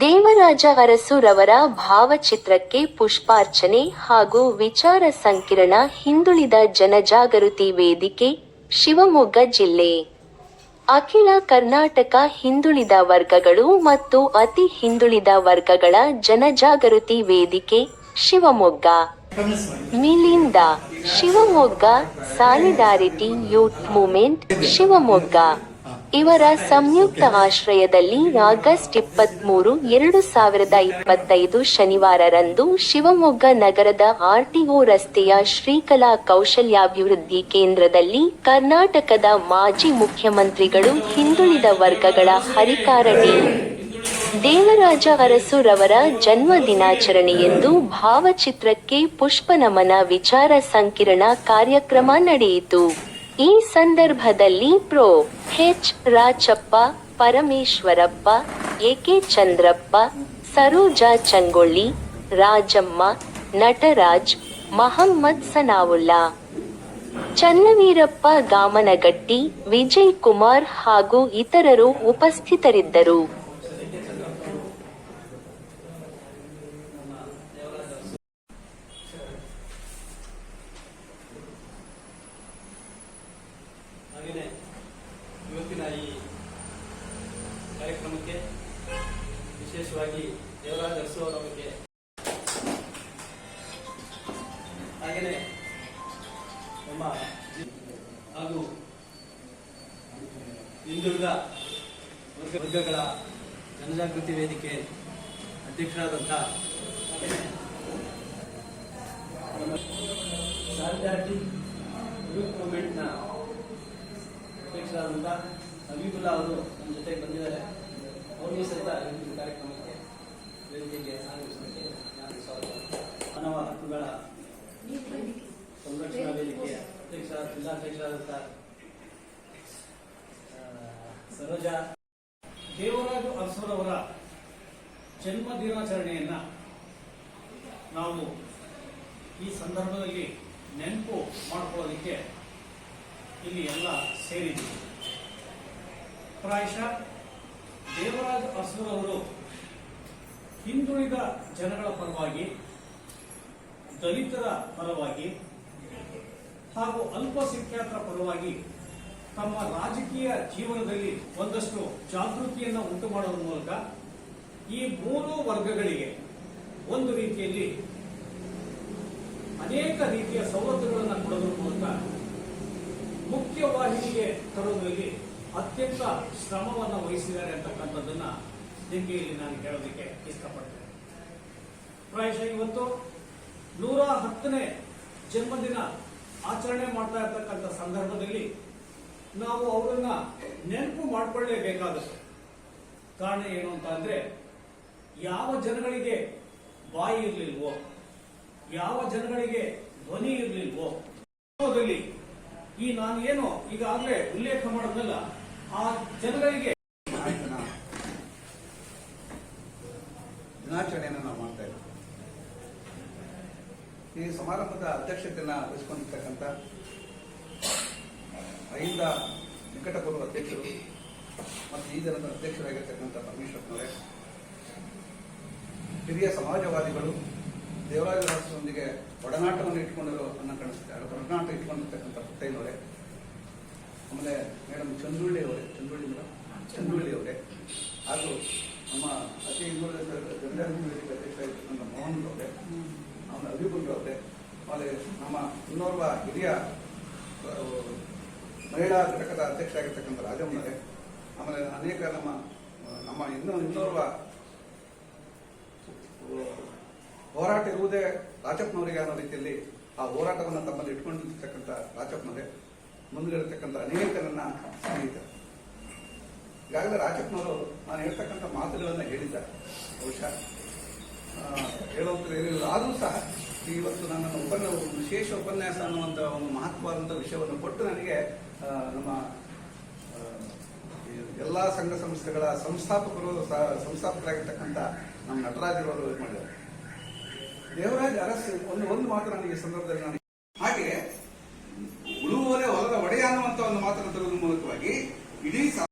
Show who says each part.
Speaker 1: ದೇವರಾಜ ಅರಸುರವರ ಭಾವಚಿತ್ರಕ್ಕೆ ಪುಷ್ಪಾರ್ಚನೆ ಹಾಗೂ ವಿಚಾರ ಸಂಕಿರಣ ಹಿಂದುಳಿದ ಜನಜಾಗೃತಿ ವೇದಿಕೆ, ಶಿವಮೊಗ್ಗ ಜಿಲ್ಲೆ. ಅಖಿಲ ಕರ್ನಾಟಕ ಹಿಂದುಳಿದ ವರ್ಗಗಳು ಮತ್ತು ಅತಿ ಹಿಂದುಳಿದ ವರ್ಗಗಳ ಜನಜಾಗೃತಿ ವೇದಿಕೆ, Shivamogga. Milinda Shivamogga solidarity youth movement Shivamogga. ಇವರ ಸಂಯುಕ್ತ ಆಶ್ರಯದಲ್ಲಿ ಆಗಸ್ಟ್ ಇಪ್ಪತ್ಮೂರು, ಎರಡು ಸಾವಿರದ ಇಪ್ಪತ್ತೈದು ಶನಿವಾರರಂದು ಶಿವಮೊಗ್ಗ ನಗರದ ಆರ್ಟಿಒ ರಸ್ತೆಯ ಶ್ರೀಕಲಾ ಕೌಶಲ್ಯಾಭಿವೃದ್ಧಿ ಕೇಂದ್ರದಲ್ಲಿ ಕರ್ನಾಟಕದ ಮಾಜಿ ಮುಖ್ಯಮಂತ್ರಿಗಳು ಹಿಂದುಳಿದ ವರ್ಗಗಳ ಹರಿಕಾರಣಿ ದೇವರಾಜ ಅರಸುರವರ ಜನ್ಮ ದಿನಾಚರಣೆಯೆಂದು ಭಾವಚಿತ್ರಕ್ಕೆ ಪುಷ್ಪನಮನ ವಿಚಾರ ಸಂಕಿರಣ ಕಾರ್ಯಕ್ರಮ ನಡೆಯಿತು. ಈ ಸಂದರ್ಭದಲ್ಲಿ prof H Rachappa, Parameshwarappa, A K Chandrappa, Saroja Changolli, Rajamma, Natraj, Mohammed Sanaulla. Channaveerappa, Gamanagatti, Vijay Kumar ಹಾಗೂ ಇತರರು ಉಪಸ್ಥಿತರಿದ್ದರು
Speaker 2: ಹಾಗೆಯೇ ಇವತ್ತಿನ ಈ ಕಾರ್ಯಕ್ರಮಕ್ಕೆ ವಿಶೇಷವಾಗಿ ದೇವರಾಜ ಅರಸು ಬಗ್ಗೆ. ಹಾಗೆಯೇ ನಮ್ಮ ಹಾಗೂ ಹಿಂದುಳಿದ ವರ್ಗ ವರ್ಗಗಳ ಜನಜಾಗೃತಿ ವೇದಿಕೆ ಅಧ್ಯಕ್ಷರಾದಂಥ ಸಾಲಿಡಾರಿಟಿ ಯೂತ್ ಮೂವ್ಮೆಂಟ್ನ ಅಧ್ಯಕ್ಷರಾದಂಥ ಹಬೀಬುಲ್ಲಾ ಅವರು ನಮ್ಮ ಜೊತೆಗೆ ಅಧ್ಯಕ್ಷ ಜಿಲ್ಲಾಧ್ಯಕ್ಷರಾದಂಥ ಸರೋಜಾ
Speaker 3: ದೇವರಾಜು ಅರಸರವರ ಜನ್ಮ ದಿನಾಚರಣೆಯನ್ನ ನಾವು ಈ ಸಂದರ್ಭದಲ್ಲಿ ನೆನಪು ಮಾಡ್ಕೊಳ್ಳೋದಕ್ಕೆ ಇಲ್ಲಿ ಎಲ್ಲ ಸೇರಿದ್ದೀವಿ ಪ್ರಾಯಶಃ ದೇವರಾಜ ಅರಸರವರು ಹಿಂದುಳಿದ ಜನಗಳ ಪರವಾಗಿ, ದಲಿತರ ಪರವಾಗಿ ಹಾಗೂ ಅಲ್ಪಸಂಖ್ಯಾತರ ಪರವಾಗಿ ತಮ್ಮ ರಾಜಕೀಯ ಜೀವನದಲ್ಲಿ ಒಂದಷ್ಟು ಜಾಗೃತಿಯನ್ನು ಉಂಟು ಮಾಡುವ ಮೂಲಕ ಈ ಮೂರು ವರ್ಗಗಳಿಗೆ ಒಂದು ರೀತಿಯಲ್ಲಿ ಅನೇಕ ರೀತಿಯ ಸವಲತ್ತುಗಳನ್ನು ಕೊಡೋದ್ರ ಮೂಲಕ ಮುಖ್ಯವಾಹಿನಿಗೆ ತರುವುದರಲ್ಲಿ ಅತ್ಯಂತ ಶ್ರಮವನ್ನು ವಹಿಸಿದ್ದಾರೆ ಅಂತಕ್ಕಂಥದ್ದನ್ನ ಇಲ್ಲಿ ನಾನು ಹೇಳೋದಕ್ಕೆ ಇಷ್ಟಪಡ್ತೇನೆ. ಪ್ರಾಯಶಃ ಇವತ್ತು ನೂರ ಹತ್ತನೇ ಜನ್ಮದಿನ ಆಚರಣೆ ಮಾಡ್ತಾ ಇರ್ತಕ್ಕಂಥ ಸಂದರ್ಭದಲ್ಲಿ ನಾವು ಅವರನ್ನ ನೆನಪು ಮಾಡಿಕೊಳ್ಳೇಬೇಕಾಗುತ್ತೆ. ಕಾರಣ ಏನು ಅಂತ ಅಂದ್ರೆ, ಯಾವ ಜನಗಳಿಗೆ ಬಾಯಿ ಇರಲಿಲ್ವೋ, ಯಾವ ಜನಗಳಿಗೆ ಧ್ವನಿ ಇರಲಿಲ್ವೋ ಈ ನಾನು ಏನು ಈಗಾಗಲೇ ಉಲ್ಲೇಖ ಮಾಡೋದಲ್ಲ ಆ ಜನಗಳಿಗೆ
Speaker 4: ದಿನಾಚರಣೆಯನ್ನು ನಾವು ಮಾಡ್ತಾ ಈ ಸಮಾರಂಭದ ಅಧ್ಯಕ್ಷತೆಯನ್ನು ವಹಿಸಿಕೊಂಡಿರ್ತಕ್ಕಂಥ ಅಹಿಂದ ನಿಕಟಪೂರ್ವ ಅಧ್ಯಕ್ಷರು ಮತ್ತು ಈ ದಿನದ ಅಧ್ಯಕ್ಷರಾಗಿರ್ತಕ್ಕಂಥ ಪರಮೇಶ್ವರನವರೇ, ಹಿರಿಯ ಸಮಾಜವಾದಿಗಳು ದೇವರಾಜ ರಾಷ್ಟ್ರದೊಂದಿಗೆ ಒಡನಾಟವನ್ನು ಇಟ್ಕೊಂಡಿರೋ ಅನ್ನ ಕಾಣಿಸ್ತಾರೆ ಒಡನಾಟ ಇಟ್ಕೊಂಡಿರ್ತಕ್ಕಂಥ ಪುಟ್ಟಯ್ಯನವರೇ ಆಮೇಲೆ ಮೇಡಮ್ ಚಂದ್ರುಳ್ಳಿ ಅವರೇ ಚಂದ್ರುಳ್ಳಿ ಮೇಡಮ್ ಚಂದ್ರುಳ್ಳಿ ಅವರೇ ಹಾಗೂ ನಮ್ಮ ಅತಿ ಹಿಂದುಳಿದ ಜನಜಾಗೃತಿ ವೇದಿಕೆ ಅಧ್ಯಕ್ಷರಾಗಿರ್ತಕ್ಕಂಥ ಮೋಹನ್ ಅವರೇ ಆಮೇಲೆ ಅಭಿವೃದ್ಧಿ ಆಮೇಲೆ ನಮ್ಮ ಇನ್ನೋರ್ವ ಹಿರಿಯ ಮಹಿಳಾ ಘಟಕದ ಅಧ್ಯಕ್ಷರಾಗಿರ್ತಕ್ಕಂಥ ರಾಜಮ್ಮನವರೇ, ಆಮೇಲೆ ಅನೇಕ ನಮ್ಮ ನಮ್ಮ ಇನ್ನೂ, ಇನ್ನೋರ್ವ ಹೋರಾಟ ಇರುವುದೇ ರಾಜಪ್ಪನವರಿಗೆ ಅನ್ನೋ ರೀತಿಯಲ್ಲಿ ಆ ಹೋರಾಟವನ್ನು ತಮ್ಮಲ್ಲಿ ಇಟ್ಕೊಂಡಿರ್ತಕ್ಕಂಥ ರಾಜಪ್ಪನವರೇ, ಮುಂದಿರತಕ್ಕಂಥ ಅನೇಕ ನನ್ನ ಸ್ನೇಹಿತರು. ಈಗಾಗಲೇ ರಾಜಪ್ಪನವರು ನಾನು ಹೇಳ್ತಕ್ಕಂಥ ಮಾತುಗಳನ್ನು ಹೇಳಿದ್ದಾರೆ. ಬಹುಶಃ ಹೇಳುವಂಥದ್ದು ಏನಿಲ್ಲ ಆದರೂ ಸಹ ಇವತ್ತು ನನ್ನ ಉಪನ್ಯ ವಿಶೇಷ ಉಪನ್ಯಾಸ ಅನ್ನುವಂಥ ಒಂದು ಮಹತ್ವವಾದಂಥ ವಿಷಯವನ್ನು ಕೊಟ್ಟು ನನಗೆ ನಮ್ಮ ಎಲ್ಲ ಸಂಘ ಸಂಸ್ಥೆಗಳ ಸಂಸ್ಥಾಪಕರು ಸಂಸ್ಥಾಪಕರಾಗಿರ್ತಕ್ಕಂಥ ನಮ್ಮ ನಟರಾಜರವರು ಮಾಡಿದ್ದಾರೆ ದೇವರಾಜ್ ಅರಸ್ ಒಂದು ಒಂದು ಮಾತು ನನಗೆ ಈ ಸಂದರ್ಭದಲ್ಲಿ ನಾನು